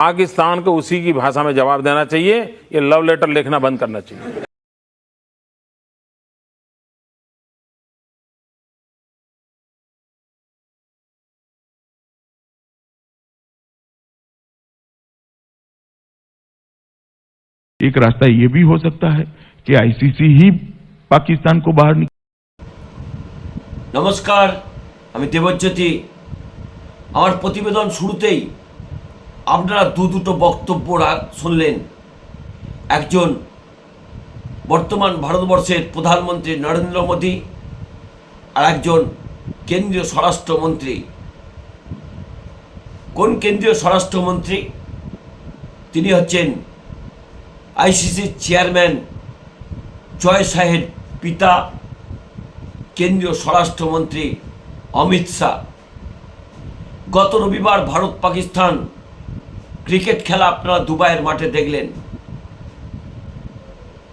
पाकिस्तान को उसी की भाषा में जवाब देना चाहिए ये लव लेटर लिखना बंद करना चाहिए एक रास्ता ये भी हो सकता है कि आईसीसी ही पाकिस्तान को बाहर निकाले নমস্কার আমি দেবজ্যোতি আমার প্রতিবেদন শুরুতেই আপনারা দু দুটো বক্তব্য শুনলেন। একজন বর্তমান ভারতবর্ষের প্রধানমন্ত্রী নরেন্দ্র মোদী আর একজন কেন্দ্রীয় স্বরাষ্ট্রমন্ত্রী। কোন কেন্দ্রীয় স্বরাষ্ট্রমন্ত্রী? তিনি হচ্ছেন আইসিসির চেয়ারম্যান জয় শাহের পিতা, কেন্দ্রীয় স্বরাষ্ট্রমন্ত্রী অমিত শাহ। গত রবিবার ভারত পাকিস্তান ক্রিকেট খেলা আপনারা দুবাইয়ের মাঠে দেখলেন।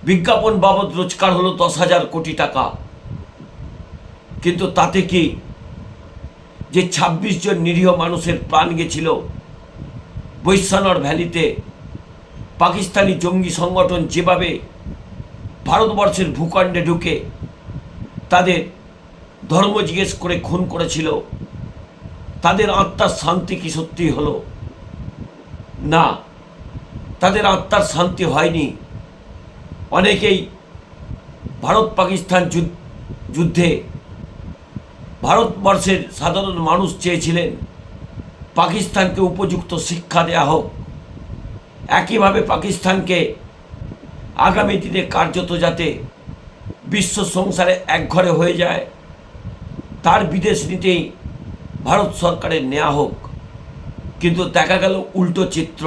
বিজ্ঞাপন বাবদ রোজগার হলো দশ হাজার কোটি টাকা। কিন্তু তাতে কি যে ২৬ জন নিরীহ মানুষের প্রাণ গেছিল? বৈশ্যানর ভ্যালিতে পাকিস্তানি জঙ্গি সংগঠন যেভাবে ভারতবর্ষের ভূখণ্ডে ঢুকে তাদের ধর্ম জিজ্ঞেস করে খুন করেছিল, তাদের আত্মার শান্তি কি সত্যি হলো? না, তাদের আত্মার শান্তি হয়নি। অনেকেই ভারত পাকিস্তান যুদ্ধ- ভারতবর্ষের সাধারণ মানুষ চেয়েছিলেন পাকিস্তানকে উপযুক্ত শিক্ষা দেয়া হোক। একইভাবে পাকিস্তানকে আগামী দিনে কার্যত যাতে বিশ্ব সংসারে একঘরে হয়ে যায়, তার বিদেশ নীতি ভারত সরকারের নেওয়া হোক। কিন্তু দেখা গেল উল্টো চিত্র।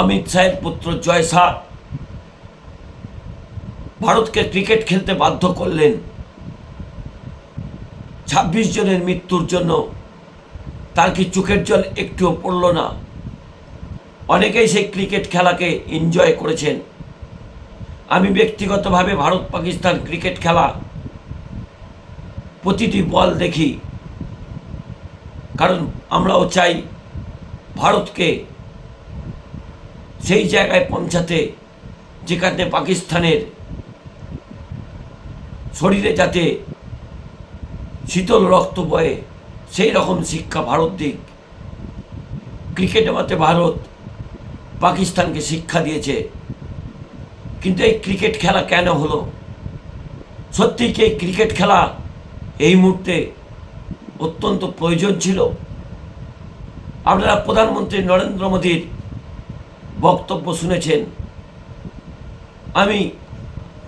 অমিত শাহের পুত্র জয় শাহ ভারতকে ক্রিকেট খেলতে বাধ্য করলেন। ছাব্বিশ জনের মৃত্যুর জন্য তার কি চোখের জল একটুও পড়ল না। অনেকেই সেই ক্রিকেট খেলাকে এনজয় করেছেন। আমি ব্যক্তিগতভাবে ভারত পাকিস্তান ক্রিকেট খেলা প্রতিটি বল দেখি। কারণ আমরাও চাই ভারতকে সেই জায়গায় পৌঁছাতে, যেখানে পাকিস্তানের শরীরে যাতে শীতল রক্ত বয়ে, সেই রকম শিক্ষা ভারত দিক। ক্রিকেটে মাতে ভারত পাকিস্তানকে শিক্ষা দিয়েছে। কিন্তু এই ক্রিকেট খেলা কেন হলো? সত্যি কি ক্রিকেট খেলা এই মুহূর্তে অত্যন্ত প্রয়োজন ছিল। আপনারা প্রধানমন্ত্রী নরেন্দ্র মোদীর বক্তব্য শুনেছেন। আমি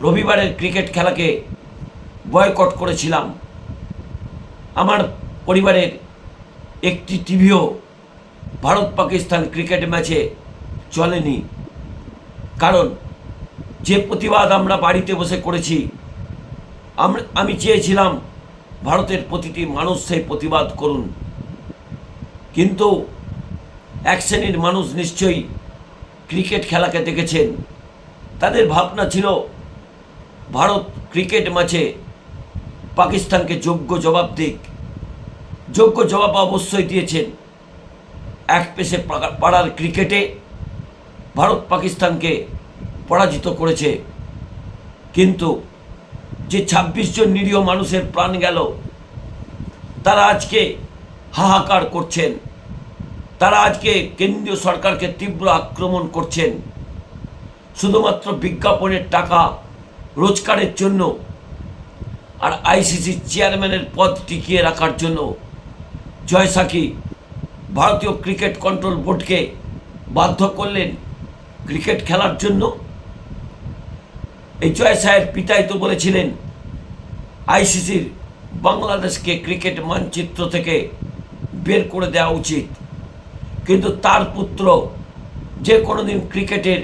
রবিবারের ক্রিকেট খেলাকে বয়কট করেছিলাম। আমার পরিবারের একটি টিভিও ভারত পাকিস্তান ক্রিকেট ম্যাচে চলেনি। কারণ যে প্রতিবাদ আমরা বাড়িতে বসে করেছি, আমি চেয়েছিলাম ভারতের প্রতিটি মানুষ সেই প্রতিবাদ করুন। কিন্তু এক শ্রেণির মানুষ নিশ্চয়ই ক্রিকেট খেলাকে দেখেছেন। তাদের ভাবনা ছিল, ভারত ক্রিকেট ম্যাচে পাকিস্তানকে যোগ্য জবাব দিক। যোগ্য জবাব অবশ্যই দিয়েছেন। এক পেশে পাড়া- পাড়ার ক্রিকেটে ভারত পাকিস্তানকে পরাজিত করেছে। কিন্তু যে ২৬ জন নিরীহ মানুষের প্রাণ গেল, তারা আজকে হাহাকার করছেন, তারা আজকে কেন্দ্রীয় সরকারকে তীব্র আক্রমণ করছেন। শুধুমাত্র বিজ্ঞাপনের টাকা রোজগারের জন্য আর আইসিসি চেয়ারম্যানের পদ টিকিয়ে রাখার জন্য জয় সাকি ভারতীয় ক্রিকেট কন্ট্রোল বোর্ডকে বাধ্য করলেন ক্রিকেট খেলার জন্য। এই জয় সাহের পিতাই তো বলেছিলেন, আইসিসির বাংলাদেশকে ক্রিকেট মানচিত্র থেকে বের করে দেওয়া উচিত। কিন্তু তার পুত্র যে কোনোদিন ক্রিকেটের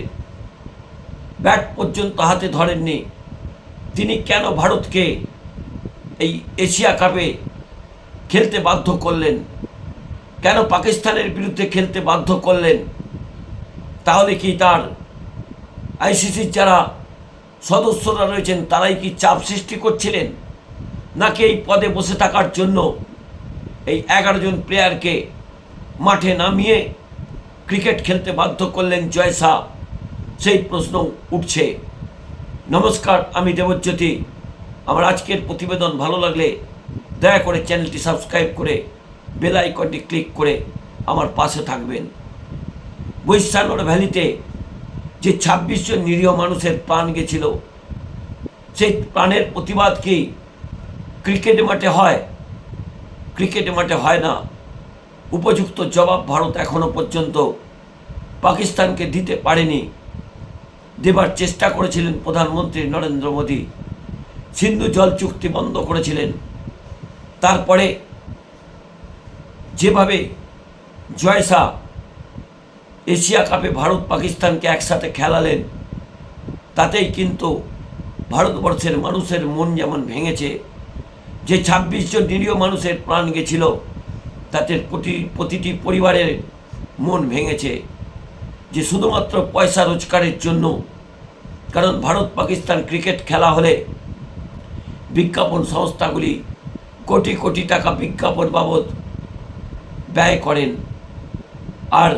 ব্যাট পর্যন্ত হাতে ধরেননি, তিনি কেন ভারতকে এই এশিয়া কাপে খেলতে বাধ্য করলেন? কেন পাকিস্তানের বিরুদ্ধে খেলতে বাধ্য করলেন? তাহলে কি তার আইসিসির যারা সদস্যরা রয়েছেন, তারাই কি চাপ সৃষ্টি করছিলেন? নাকি এই পদে বসে থাকার জন্য এই এগারো জন প্লেয়ারকে মাঠে নামিয়ে ক্রিকেট খেলতে বাধ্য করলেন জয় শাহ? সেই প্রশ্ন উঠছে। নমস্কার, আমি দেবজ্যোতি। আমার আজকের প্রতিবেদন ভালো লাগলে দয়া করে চ্যানেলটি সাবস্ক্রাইব করে বেল আইকনটি ক্লিক করে আমার পাশে থাকবেন। বৈশানোর ভ্যালিতে যে ছাব্বিশ জন নিরীহ মানুষের প্রাণ গেছিল, সেই প্রাণের প্রতিবাদ কি ক্রিকেট মাঠে হয়? ক্রিকেট মাঠে হয় না। উপযুক্ত জবাব ভারত এখনও পর্যন্ত পাকিস্তানকে দিতে পারেনি। দেবার চেষ্টা করেছিলেন প্রধানমন্ত্রী নরেন্দ্র মোদী। সিন্ধু জল চুক্তি বন্ধ করেছিলেন। তারপরে যেভাবে জয়সা এশিয়া কাপে ভারত পাকিস্তানকে একসাথে খেলালেন, তাতেই কিন্তু ভারতবর্ষের মানুষের মন যেমন ভেঙেছে, যে ছাব্বিশ জন নিরীহ মানুষের প্রাণ গেছিল, তাতে প্রতি প্রতিটি পরিবারের মন ভেঙেছে। যে শুধুমাত্র পয়সা রোজগারের জন্য, কারণ ভারত পাকিস্তান ক্রিকেট খেলা হলে বিজ্ঞাপন সংস্থাগুলি কোটি কোটি টাকা বিজ্ঞাপন বাবদ ব্যয় করেন। আর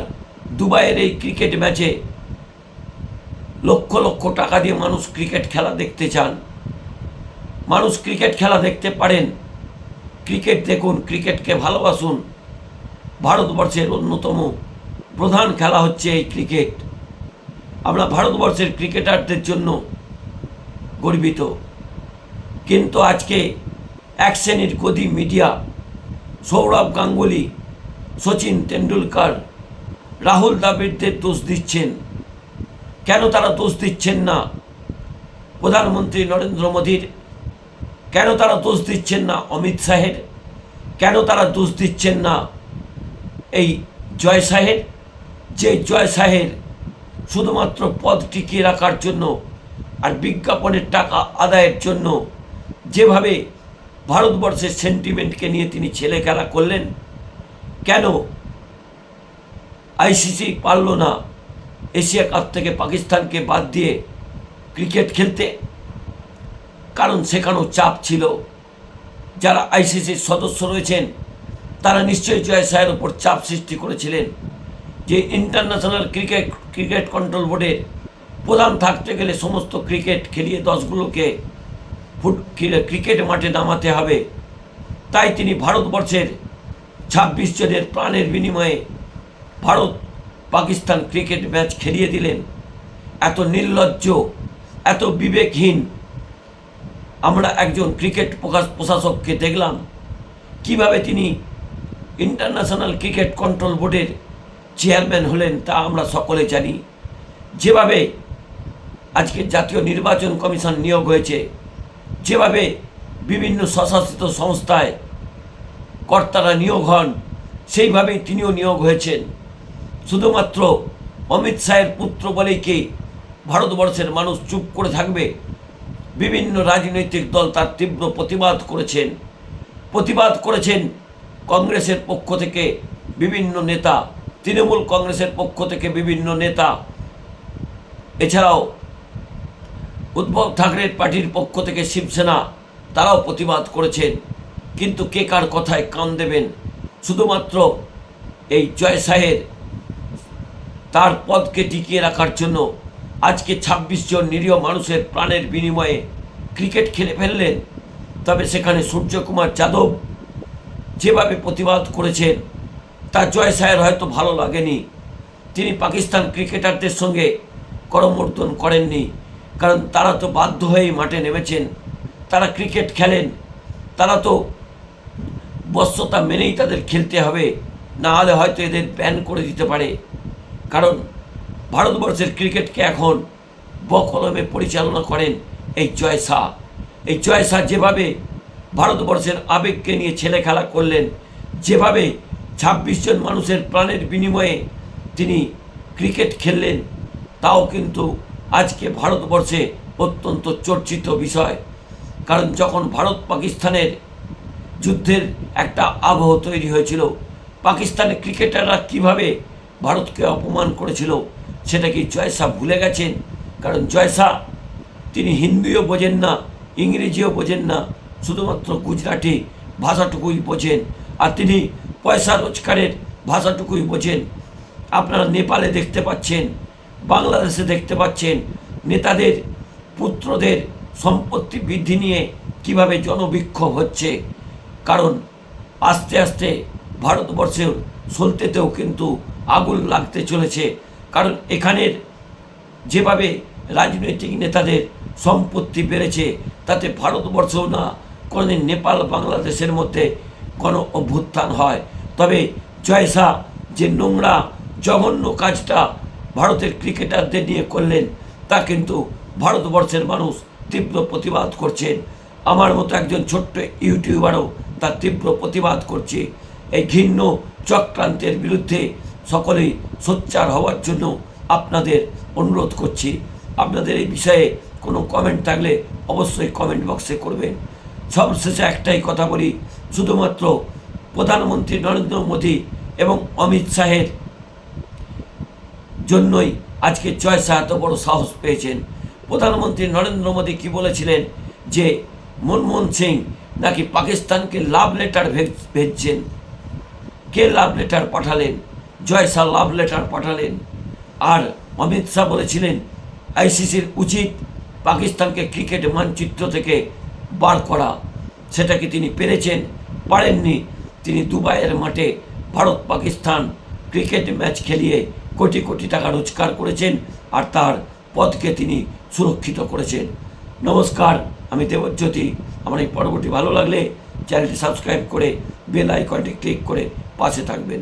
দুবাইয়ের এই ক্রিকেট ম্যাচে লক্ষ লক্ষ টাকা দিয়ে মানুষ ক্রিকেট খেলা দেখতে চান। মানুষ ক্রিকেট খেলা দেখতে পারেন। ক্রিকেট দেখুন, ক্রিকেটকে ভালোবাসুন। ভারতবর্ষের অন্যতম প্রধান খেলা হচ্ছে এই ক্রিকেট। আমরা ভারতবর্ষের ক্রিকেটারদের জন্য গর্বিত। কিন্তু আজকে এক শ্রেণির গদি মিডিয়া সৌরভ গাঙ্গুলি, সচিন তেন্ডুলকার রাহুল দ্রাবিড়দের দোষ দিচ্ছেন। কেন তারা দোষ দিচ্ছেন না? প্রধানমন্ত্রী নরেন্দ্র মোদীর। কেন তারা দোষ দিচ্ছেন না অমিত শাহের? কেন তারা দোষ দিচ্ছেন না এই জয় শাহের? যে জয় শাহের শুধুমাত্র পদ টিকিয়ে রাখার জন্য আর বিজ্ঞাপনের টাকা আদায়ের জন্য যেভাবে ভারতবর্ষের সেন্টিমেন্টকে নিয়ে তিনি ছেলে খেলা করলেন, কেন আইসিসি পারল না। এশিয়া কাপ থেকে পাকিস্তানকে বাদ দিয়ে ক্রিকেট খেলতে। কারণ সেখানেও চাপ ছিল। যারা আইসিসির সদস্য রয়েছেন, তারা নিশ্চয়ই জয় শাহের ওপর চাপ সৃষ্টি করেছিলেন যে ইন্টারন্যাশনাল ক্রিকেট ক্রিকেট কন্ট্রোল বোর্ডের প্রধান থাকতে গেলে সমস্ত ক্রিকেট খেলিয়ে দশগুলোকে ফুট ক্রিকেট মাঠে নামাতে হবে। তাই তিনি ভারতবর্ষের ছাব্বিশ জনের প্রাণের বিনিময়ে ভারত পাকিস্তান ক্রিকেট ম্যাচ খেলিয়ে দিলেন। এত নির্লজ্জ, এত বিবেকহীন আমরা একজন ক্রিকেট প্রকাশ প্রশাসককে দেখলাম। কীভাবে তিনি ইন্টারন্যাশনাল ক্রিকেট কন্ট্রোল বোর্ডের চেয়ারম্যান হলেন তা আমরা সকলে জানি। যেভাবে আজকে জাতীয় নির্বাচন কমিশন নিয়োগ হয়েছে, যেভাবে বিভিন্ন স্বশাসিত সংস্থায় কর্তারা নিয়োগ হন, সেইভাবেই তিনিও নিয়োগ হয়েছেন। শুধুমাত্র অমিত শাহের পুত্র বলেই কি ভারতবর্ষের মানুষ চুপ করে থাকবে? বিভিন্ন রাজনৈতিক দল তার তীব্র প্রতিবাদ করেছেন। প্রতিবাদ করেছেন কংগ্রেসের পক্ষ থেকে বিভিন্ন নেতা, তৃণমূল কংগ্রেসের পক্ষ থেকে বিভিন্ন নেতা। এছাড়াও উদ্ভব ঠাকরের পার্টির পক্ষ থেকে শিবসেনা, তারাও প্রতিবাদ করেছেন। কিন্তু কে কার কথায় কান দেবেন? শুধুমাত্র এই জয় শাহের তার পদকে টিকিয়ে রাখার জন্য আজকে ২৬ জন নিরীহ মানুষের প্রাণের বিনিময়ে ক্রিকেট খেলে ফেললেন। তবে সেখানে সূর্যকুমার যাদব যেভাবে প্রতিবাদ করেছেন, তা জয় সাহের হয়তো ভালো লাগেনি। তিনি পাকিস্তান ক্রিকেটারদের সঙ্গে করমর্দন করেননি, কারণ তারা তো বাধ্য হয়েই মাঠে নেমেছেন। তারা ক্রিকেট খেলেন, তারা তো বশ্যতা মেনেই তাদের খেলতে হবে, না হলে হয়তো এদের ব্যান করে দিতে পারে। কারণ ভারতবর্ষের ক্রিকেটকে এখন বকলমে পরিচালনা করেন এই জয় শাহ। এই জয় শাহ যেভাবে ভারতবর্ষের আবেগকে নিয়ে ছেলে খেলা করলেন, যেভাবে ছাব্বিশ জন মানুষের প্রাণের বিনিময়ে তিনি ক্রিকেট খেললেন, তাও কিন্তু আজকে ভারতবর্ষে অত্যন্ত চর্চিত বিষয়। কারণ যখন ভারত পাকিস্তানের যুদ্ধের একটা আবহ তৈরি হয়েছিল, পাকিস্তানের ক্রিকেটাররা কীভাবে ভারতকে অপমান করেছিল, সেটা কি জয়সা ভুলে গেছেন? কারণ জয়সা তিনি হিন্দিও বোঝেন না, ইংরেজিও বোঝেন না, শুধুমাত্র গুজরাটি ভাষাটুকুই বোঝেন, আর তিনি পয়সা রোজগারের ভাষাটুকুই বোঝেন। আপনারা নেপালে দেখতে পাচ্ছেন, বাংলাদেশে দেখতে পাচ্ছেন, নেতাদের, পুত্রদের সম্পত্তি বৃদ্ধি নিয়ে কীভাবে জনবিক্ষোভ হচ্ছে। কারণ আস্তে আস্তে ভারতবর্ষের সলতেতেও কিন্তু আগুন লাগতে চলেছে। কারণ এখানের যেভাবে রাজনৈতিক নেতাদের সম্পত্তি বেড়েছে, তাতে ভারতবর্ষও না কোনোদিন নেপাল, বাংলাদেশের মধ্যে কোনো অভ্যুত্থান হয়। তবে জয়সা যে নোংরা, জঘন্য কাজটা ভারতের ক্রিকেটারদের নিয়ে করলেন, তা কিন্তু ভারতবর্ষের মানুষ তীব্র প্রতিবাদ করছেন। আমার মতো একজন ছোট্ট ইউটিউবারও তার তীব্র প্রতিবাদ করছে। এই ঘৃণ্য চক্রান্তের বিরুদ্ধে সকলেই সোচ্চার হওয়ার জন্য আপনাদের অনুরোধ করছি। আপনাদের এই বিষয়ে কোনো কমেন্ট থাকলে অবশ্যই কমেন্ট বক্সে করবেন। সবশেষে একটাই কথা বলি, শুধুমাত্র প্রধানমন্ত্রী নরেন্দ্র মোদী এবং অমিত শাহের জন্যই আজকে জয় শাহ এত বড় সাহস পেয়েছেন। প্রধানমন্ত্রী নরেন্দ্র মোদী কি বলেছিলেন যে, মনমোহন সিং নাকি পাকিস্তানকে লাভ লেটার ভেজছেন? কে লাভ লেটার পাঠালেন? জয় শাহ লাভ লেটার পাঠালেন। আর অমিত শাহ বলেছিলেন আইসিসির উচিত পাকিস্তানকে ক্রিকেট মানচিত্র থেকে বার করা। সেটাকে তিনি পেরেছেন, পারেননি। তিনি দুবাইয়ের মাঠে ভারত পাকিস্তান ক্রিকেট ম্যাচ খেলিয়ে কোটি কোটি টাকা রোজগার করেছেন আর তার পদকে তিনি সুরক্ষিত করেছেন। নমস্কার, আমি দেবজ্যোতি। আমার এই পর্বটি ভালো লাগলে চ্যানেলটি সাবস্ক্রাইব করে বেল আইকনটি ক্লিক করে পাশে থাকবেন।